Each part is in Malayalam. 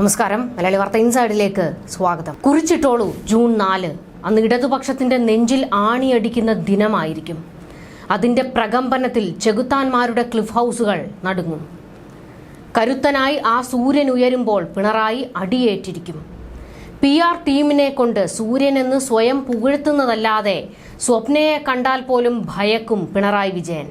നമസ്കാരം. മലയാളി വാർത്ത ഇൻസൈഡിലേക്ക് സ്വാഗതം. കുറിച്ചിട്ടോളൂ ജൂൺ നാല്. അന്ന് ഇടതുപക്ഷത്തിന്റെ നെഞ്ചിൽ ആണിയടിക്കുന്ന ദിനമായിരിക്കും. അതിന്റെ പ്രകമ്പനത്തിൽ ചെകുത്താന്മാരുടെ ക്ലിഫ് ഹൗസുകൾ നടുങ്ങും. കരുത്തനായി ആ സൂര്യൻ ഉയരുമ്പോൾ പിണറായി അടിയേറ്റിരിക്കും. പി ആർ ടീമിനെ കൊണ്ട് സൂര്യനെന്ന് സ്വയം പുകഴ്ത്തുന്നതല്ലാതെ സ്വപ്നയെ കണ്ടാൽ പോലും ഭയക്കും പിണറായി വിജയൻ.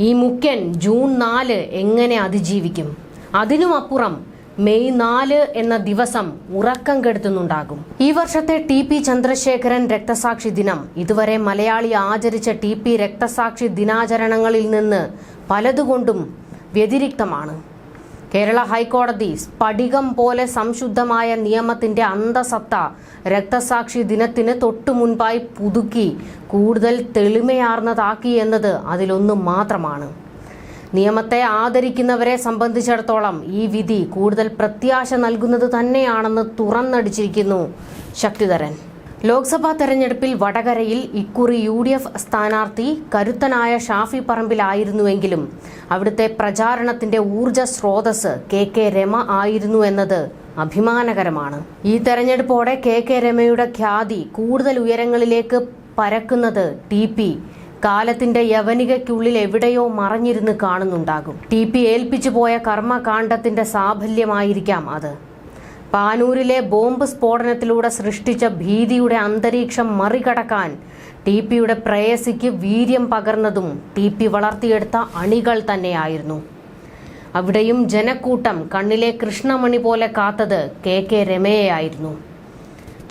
ഈ മുഖ്യൻ ജൂൺ നാല് എങ്ങനെ അതിജീവിക്കും? അതിനുമപ്പുറം മെയ് നാല് എന്ന ദിവസം ഉറക്കം കെടുത്തുന്നുണ്ടാകും. ഈ വർഷത്തെ ടി പി ചന്ദ്രശേഖരൻ രക്തസാക്ഷി ദിനം. ഇതുവരെ മലയാളി ആചരിച്ച ടി പി രക്തസാക്ഷി ദിനാചരണങ്ങളിൽ നിന്ന് പലതുകൊണ്ടും വ്യതിരിക്തമാണ്. കേരള ഹൈക്കോടതി സ്ഫടികം പോലെ സംശുദ്ധമായ നിയമത്തിന്റെ അന്തസത്ത രക്തസാക്ഷി ദിനത്തിന് തൊട്ടു മുൻപായി പുതുക്കി കൂടുതൽ തെളിമയാർന്നതാക്കി എന്നത് അതിലൊന്ന് മാത്രമാണ്. നിയമത്തെ ആദരിക്കുന്നവരെ സംബന്ധിച്ചിടത്തോളം ഈ വിധി കൂടുതൽ പ്രത്യാശ നൽകുന്നത് തന്നെയാണെന്ന് തുറന്നടിച്ചിരിക്കുന്നു ശക്തിധരൻ. ലോക്സഭാ തെരഞ്ഞെടുപ്പിൽ വടകരയിൽ ഇക്കുറി യു ഡി എഫ് സ്ഥാനാർത്ഥി കരുത്തനായ ഷാഫി പറമ്പിലായിരുന്നുവെങ്കിലും അവിടുത്തെ പ്രചാരണത്തിന്റെ ഊർജ സ്രോതസ് കെ കെ രമ ആയിരുന്നു എന്നത് അഭിമാനകരമാണ്. ഈ തെരഞ്ഞെടുപ്പോടെ കെ കെ രമയുടെ ഖ്യാതി കൂടുതൽ ഉയരങ്ങളിലേക്ക് പരക്കുന്നത് ടി പി കാലത്തിന്റെ യവനികയ്ക്കുള്ളിൽ എവിടെയോ മറഞ്ഞിരുന്ന് കാണുന്നുണ്ടാകും. ടി പി ഏൽപ്പിച്ചു പോയ കർമ്മകാണ്ഡത്തിന്റെ സാഫല്യമായിരിക്കാം അത്. പാനൂരിലെ ബോംബ് സ്ഫോടനത്തിലൂടെ സൃഷ്ടിച്ച ഭീതിയുടെ അന്തരീക്ഷം മറികടക്കാൻ ടി പിയുടെ പ്രേയസിക്ക് വീര്യം പകർന്നതും ടി പി വളർത്തിയെടുത്ത അണികൾ തന്നെയായിരുന്നു. അവിടെയും ജനക്കൂട്ടം കണ്ണിലെ കൃഷ്ണമണി പോലെ കാത്തത് കെ കെ രമയെയായിരുന്നു.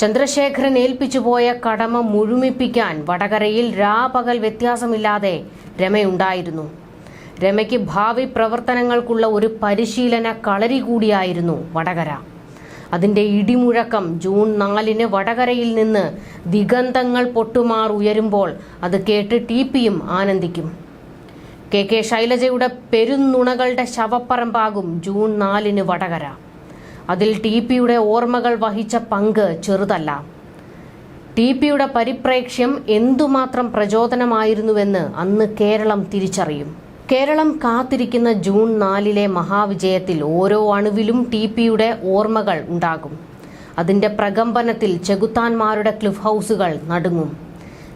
ചന്ദ്രശേഖരൻ ഏൽപ്പിച്ചുപോയ കടമ മുഴുമിപ്പിക്കാൻ വടകരയിൽ രാപകൽ വ്യത്യാസമില്ലാതെ രമയുണ്ടായിരുന്നു. രമയ്ക്ക് ഭാവി പ്രവർത്തനങ്ങൾക്കുള്ള ഒരു പരിശീലന കളരി കൂടിയായിരുന്നു വടകര. അതിന്റെ ഇടിമുഴക്കം ജൂൺ നാലിന് വടകരയിൽ നിന്ന് ദിഗന്ധങ്ങൾ പൊട്ടുമാർ ഉയരുമ്പോൾ അത് കേട്ട് ടി പിയും ആനന്ദിക്കും. കെ കെ ശൈലജയുടെ പെരുന്നുണകളുടെ ശവപ്പറമ്പാകും ജൂൺ നാലിന് വടകര. അതിൽ ടി പിയുടെ ഓർമ്മകൾ വഹിച്ച പങ്ക് ചെറുതല്ല. ടി പിയുടെ പരിപ്രേക്ഷ്യം എന്തുമാത്രം പ്രചോദനമായിരുന്നുവെന്ന് അന്ന് കേരളം തിരിച്ചറിയും. കേരളം കാത്തിരിക്കുന്ന ജൂൺ നാലിലെ മഹാവിജയത്തിൽ ഓരോ അണുവിലും ടി പിയുടെ ഓർമ്മകൾ ഉണ്ടാകും. അതിന്റെ പ്രകമ്പനത്തിൽ ചെകുത്താന്മാരുടെ ക്ലിഫ് ഹൗസുകൾ നടുങ്ങും.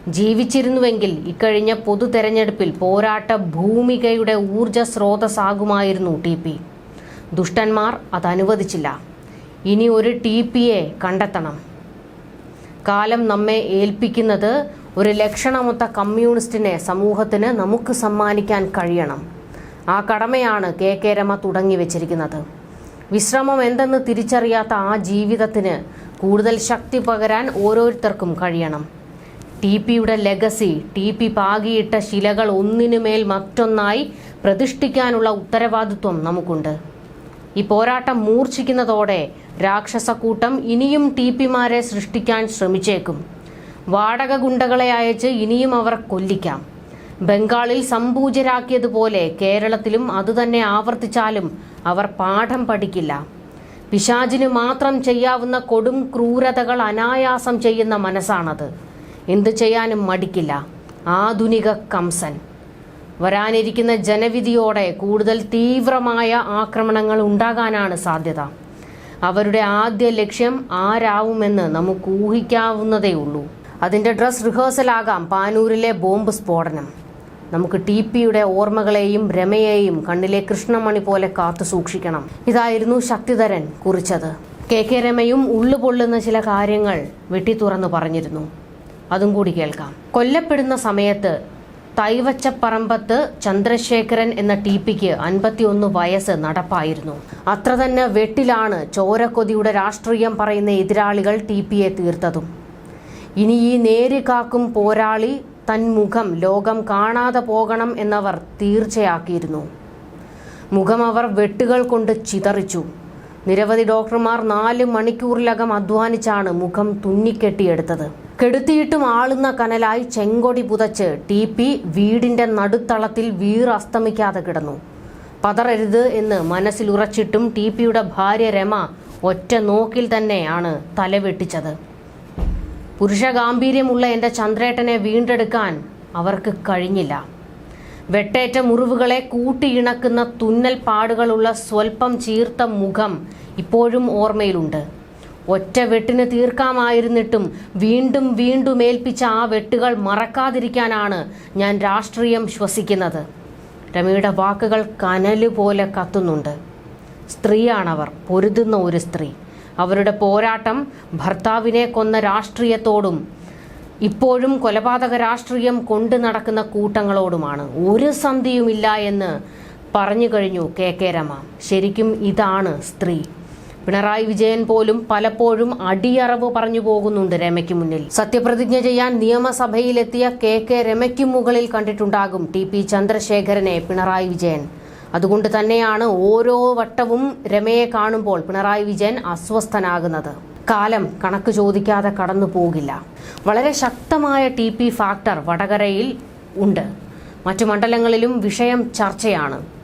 ജീവിച്ചിരുന്നുവെങ്കിൽ ഇക്കഴിഞ്ഞ പൊതു തെരഞ്ഞെടുപ്പിൽ പോരാട്ട ഭൂമികയുടെ ഊർജ സ്രോതസ്സാകുമായിരുന്നു ടി പി. ദുഷ്ടന്മാർ അതനുവദിച്ചില്ല. ഇനി ഒരു ടി പിയെ കണ്ടെത്തണം. കാലം നമ്മെ ഏൽപ്പിക്കുന്നത് ഒരു ലക്ഷണമൊത്ത കമ്മ്യൂണിസ്റ്റിനെ സമൂഹത്തിന് നമുക്ക് സമ്മാനിക്കാൻ കഴിയണം. ആ കടമയാണ് കെ കെ രമ തുടങ്ങി വെച്ചിരിക്കുന്നത്. വിശ്രമം എന്തെന്ന് തിരിച്ചറിയാത്ത ആ ജീവിതത്തിന് കൂടുതൽ ശക്തി പകരാൻ ഓരോരുത്തർക്കും കഴിയണം. ടി പിയുടെ ലെഗസി ടി പി പാകിയിട്ട ശിലകൾ ഒന്നിനുമേൽ മറ്റൊന്നായി പ്രതിഷ്ഠിക്കാനുള്ള ഉത്തരവാദിത്വം നമുക്കുണ്ട്. ഈ പോരാട്ടം മൂർച്ഛിക്കുന്നതോടെ രാക്ഷസക്കൂട്ടം ഇനിയും ടി പിമാരെ സൃഷ്ടിക്കാൻ ശ്രമിച്ചേക്കും. വാടക ഗുണ്ടകളെ അയച്ച് ഇനിയും അവർ കൊല്ലിക്കാം. ബംഗാളിൽ സമ്പൂജരാക്കിയതുപോലെ കേരളത്തിലും അതുതന്നെ ആവർത്തിച്ചാലും അവർ പാഠം പഠിക്കില്ല. പിശാചിന് മാത്രം ചെയ്യാവുന്ന കൊടും ക്രൂരതകൾ അനായാസം ചെയ്യുന്ന മനസ്സാണത്. എന്തു ചെയ്യാനും മടിക്കില്ല. ആധുനിക കംസൻ. വരാനിരിക്കുന്ന ജനവിധിയോടെ കൂടുതൽ തീവ്രമായ ആക്രമണങ്ങൾ ഉണ്ടാകാനാണ് സാധ്യത. അവരുടെ ആദ്യ ലക്ഷ്യം ആരാവുമെന്ന് നമുക്ക് ഊഹിക്കാവുന്നതേ ഉള്ളൂ. അതിന്റെ ഡ്രസ് റിഹേഴ്സൽ റിഹേഴ്സലാകാം പാനൂരിലെ ബോംബ് സ്ഫോടനം. നമുക്ക് ടി പിയുടെ ഓർമ്മകളെയും രമയെയും കണ്ണിലെ കൃഷ്ണമണി പോലെ കാത്തു സൂക്ഷിക്കണം. ഇതായിരുന്നു ശക്തിധരൻ കുറിച്ചത്. കെ കെ രമയും ഉള്ളുപൊള്ളുന്ന ചില കാര്യങ്ങൾ വെട്ടിത്തുറന്ന് തുറന്നു പറഞ്ഞിരുന്നു. അതും കൂടി കേൾക്കാം. കൊല്ലപ്പെടുന്ന സമയത്ത് തൈവച്ചപ്പറമ്പത്ത് ചന്ദ്രശേഖരൻ എന്ന ടി പിക്ക് അൻപത്തിയൊന്ന് വയസ്സ് നടപ്പായിരുന്നു. അത്ര തന്നെ വെട്ടിലാണ് ചോരക്കൊതിയുടെ രാഷ്ട്രീയം പറയുന്ന എതിരാളികൾ ടി പിയെ തീർത്തതും. ഇനി ഈ നേര് കാക്കും പോരാളി തൻ മുഖം ലോകം കാണാതെ പോകണം എന്നവർ തീർച്ചയാക്കിയിരുന്നു. മുഖം അവർ വെട്ടുകൾ കൊണ്ട് ചിതറിച്ചു. നിരവധി ഡോക്ടർമാർ നാല് മണിക്കൂറിലകം അധ്വാനിച്ചാണ് മുഖം തുന്നിക്കെട്ടിയെടുത്തത്. കെടുത്തിയിട്ടും ആളുന്ന കനലായി ചെങ്കൊടി പുതച്ച് ടി പി വീടിന്റെ നടുത്തളത്തിൽ വീറസ്തമിക്കാതെ കിടന്നു. പതറരുത് എന്ന് മനസ്സിലുറച്ചിട്ടും ടി പിയുടെ ഭാര്യ രമ ഒറ്റ നോക്കിൽ തന്നെയാണ് തലവെട്ടിച്ചത്. പുരുഷ ഗാംഭീര്യമുള്ള എന്റെ ചന്ദ്രേട്ടനെ വീണ്ടെടുക്കാൻ അവർക്ക് കഴിഞ്ഞില്ല. വെട്ടേറ്റ മുറിവുകളെ കൂട്ടിയിണക്കുന്ന തുന്നൽ പാടുകളുള്ള സ്വൽപ്പം ചീർത്ത മുഖം ഇപ്പോഴും ഓർമ്മയിലുണ്ട്. ഒറ്റ വെട്ടിന് തീർക്കാമായിരുന്നിട്ടും വീണ്ടും വീണ്ടും ഏൽപ്പിച്ച ആ വെട്ടുകൾ മറക്കാതിരിക്കാനാണ് ഞാൻ രാഷ്ട്രീയം ശ്വസിക്കുന്നത്. രമയുടെ വാക്കുകൾ കനൽ പോലെ കത്തുന്നുണ്ട്. സ്ത്രീയാണവർ പൊരുതുന്ന ഒരു സ്ത്രീ. അവരുടെ പോരാട്ടം ഭർത്താവിനെ കൊന്ന രാഷ്ട്രീയത്തോടും ഇപ്പോഴും കൊലപാതക രാഷ്ട്രീയം കൊണ്ടു നടക്കുന്ന കൂട്ടങ്ങളോടുമാണ്. ഒരു സന്ധിയുമില്ല എന്ന് പറഞ്ഞു കഴിഞ്ഞു കെ കെ രമ. ശരിക്കും ഇതാണ് സ്ത്രീ. പിണറായി വിജയൻ പോലും പലപ്പോഴും അടിയറവ് പറഞ്ഞു പോകുന്നുണ്ട് രമയ്ക്ക് മുന്നിൽ. സത്യപ്രതിജ്ഞ ചെയ്യാൻ നിയമസഭയിലെത്തിയ കെ കെ രമയ്ക്ക് മുകളിൽ കണ്ടിട്ടുണ്ടാകും ടി പി ചന്ദ്രശേഖരനെ പിണറായി വിജയൻ. അതുകൊണ്ട് തന്നെയാണ് ഓരോ വട്ടവും രമയെ കാണുമ്പോൾ പിണറായി വിജയൻ അസ്വസ്ഥനാകുന്നത്. കാലം കണക്ക് ചോദിക്കാതെ കടന്നു പോകില്ല. വളരെ ശക്തമായ ടി പി ഫാക്ടർ വടകരയിൽ ഉണ്ട്. മറ്റു മണ്ഡലങ്ങളിലും വിഷയം ചർച്ചയാണ്.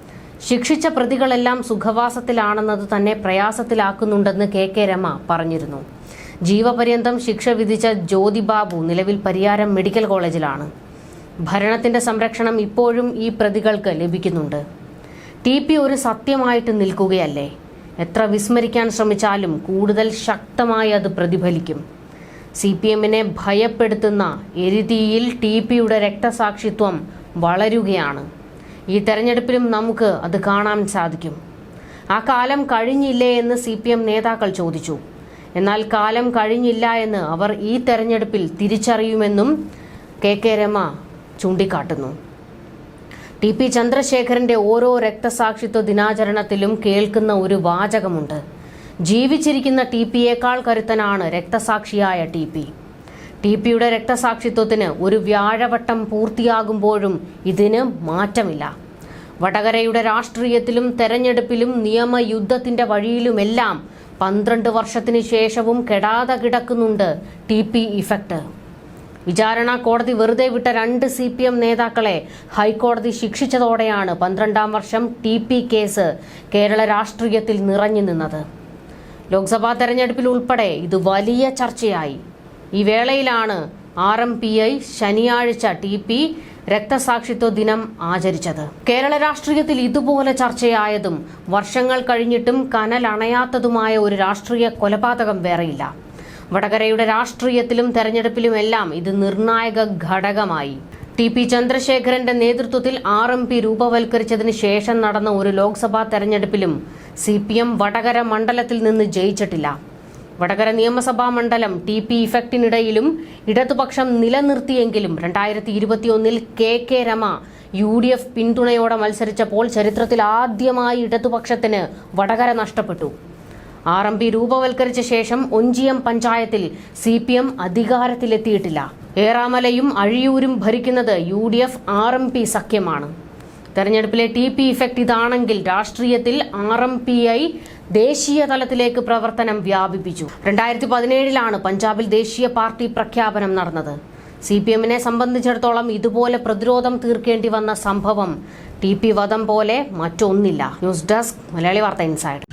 ശിക്ഷിച്ച പ്രതികളെല്ലാം സുഖവാസത്തിലാണെന്നത് തന്നെ പ്രയാസത്തിലാക്കുന്നുണ്ടെന്ന് കെ കെ രമ പറഞ്ഞിരുന്നു. ജീവപര്യന്തം ശിക്ഷ വിധിച്ച ജ്യോതിബാബു നിലവിൽ പരിയാരം മെഡിക്കൽ കോളേജിലാണ്. ഭരണത്തിന്റെ സംരക്ഷണം ഇപ്പോഴും ഈ പ്രതികൾക്ക് ലഭിക്കുന്നുണ്ട്. ടി പി ഒരു സത്യമായിട്ട് നിൽക്കുകയല്ലേ? എത്ര വിസ്മരിക്കാൻ ശ്രമിച്ചാലും കൂടുതൽ ശക്തമായി അത് പ്രതിഫലിക്കും. സി പി എമ്മിനെ ഭയപ്പെടുത്തുന്ന എരുതിയിൽ ടി പിയുടെ രക്തസാക്ഷിത്വം വളരുകയാണ്. ഈ തെരഞ്ഞെടുപ്പിലും നമുക്ക് അത് കാണാൻ സാധിക്കും. ആ കാലം കഴിഞ്ഞില്ലേ എന്ന് സി പി എം നേതാക്കൾ ചോദിച്ചു. എന്നാൽ കാലം കഴിഞ്ഞില്ല എന്ന് അവർ ഈ തെരഞ്ഞെടുപ്പിൽ തിരിച്ചറിയുമെന്നും കെ കെ രമ ചൂണ്ടിക്കാട്ടുന്നു. ടി പി ചന്ദ്രശേഖരന്റെ ഓരോ രക്തസാക്ഷിത്വ ദിനാചരണത്തിലും കേൾക്കുന്ന ഒരു വാചകമുണ്ട്. ജീവിച്ചിരിക്കുന്ന ടി പിയേക്കാൾ കരുത്തനാണ് രക്തസാക്ഷിയായ ടി പി. ടി പിയുടെ രക്തസാക്ഷിത്വത്തിന് ഒരു വ്യാഴവട്ടം പൂർത്തിയാകുമ്പോഴും ഇതിന് മാറ്റമില്ല. വടകരയുടെ രാഷ്ട്രീയത്തിലും തെരഞ്ഞെടുപ്പിലും നിയമയുദ്ധത്തിന്റെ വഴിയിലുമെല്ലാം പന്ത്രണ്ട് വർഷത്തിന് ശേഷവും കെടാതെ കിടക്കുന്നുണ്ട് ടി പി ഇഫക്റ്റ് വിചാരണ കോടതി വെറുതെ വിട്ട രണ്ട് സി പി എം നേതാക്കളെ ഹൈക്കോടതി ശിക്ഷിച്ചതോടെയാണ് പന്ത്രണ്ടാം വർഷം ടി പി കേസ് കേരള രാഷ്ട്രീയത്തിൽ നിറഞ്ഞു നിന്നത്. ലോക്സഭാ തെരഞ്ഞെടുപ്പിൽ ഉൾപ്പെടെ ഇത് വലിയ ചർച്ചയായി. ഈ വേളയിലാണ് ആർ എം പി ഐ ശനിയാഴ്ച ടി പി രക്തസാക്ഷിത്വ ദിനം ആചരിച്ചത്. കേരള രാഷ്ട്രീയത്തിൽ ഇതുപോലെ ചർച്ചയായതും വർഷങ്ങൾ കഴിഞ്ഞിട്ടും കനലണയാത്തതുമായ ഒരു രാഷ്ട്രീയ കൊലപാതകം വേറെയില്ല. വടകരയുടെ രാഷ്ട്രീയത്തിലും തെരഞ്ഞെടുപ്പിലുമെല്ലാം ഇത് നിർണായക ഘടകമായി. ടി പി ചന്ദ്രശേഖരന്റെ നേതൃത്വത്തിൽ ആർ എം പി രൂപവൽക്കരിച്ചതിന് ശേഷം നടന്ന ഒരു ലോക്സഭാ തെരഞ്ഞെടുപ്പിലും സി പി എം വടകര മണ്ഡലത്തിൽ നിന്ന് ജയിച്ചിട്ടില്ല. വടകര നിയമസഭാ മണ്ഡലം ടി പി ഇഫക്റ്റിനിടയിലും ഇടതുപക്ഷം നിലനിർത്തിയെങ്കിലും രണ്ടായിരത്തി ഇരുപത്തിയൊന്നിൽ K K Rama U D F പിന്തുണയോടെ മത്സരിച്ചപ്പോൾ ചരിത്രത്തിൽ ആദ്യമായി ഇടതുപക്ഷത്തിന് വടകര നഷ്ടപ്പെട്ടു. ആർ എം പി രൂപവൽക്കരിച്ച ശേഷം ഒഞ്ചിയം പഞ്ചായത്തിൽ സി പി എം അധികാരത്തിലെത്തിയിട്ടില്ല. ഏറാമലയും അഴിയൂരും ഭരിക്കുന്നത് U D F R M P സഖ്യമാണ്. തെരഞ്ഞെടുപ്പിലെ ടി പി ഇഫക്റ്റ് ഇതാണെങ്കിൽ രാഷ്ട്രീയത്തിൽ ആർ എം പി ഐ ദേശീയ തലത്തിലേക്ക് പ്രവർത്തനം വ്യാപിപ്പിച്ചു. രണ്ടായിരത്തി പതിനേഴിലാണ് പഞ്ചാബിൽ ദേശീയ പാർട്ടി പ്രഖ്യാപനം നടന്നത്. സി പി എമ്മിനെ സംബന്ധിച്ചിടത്തോളം ഇതുപോലെ പ്രതിരോധം തീർക്കേണ്ടി വന്ന സംഭവം ടി പി വധം പോലെ മറ്റൊന്നില്ല. ന്യൂസ് ഡെസ്ക് മലയാളി വാർത്ത ഇൻസൈഡ്.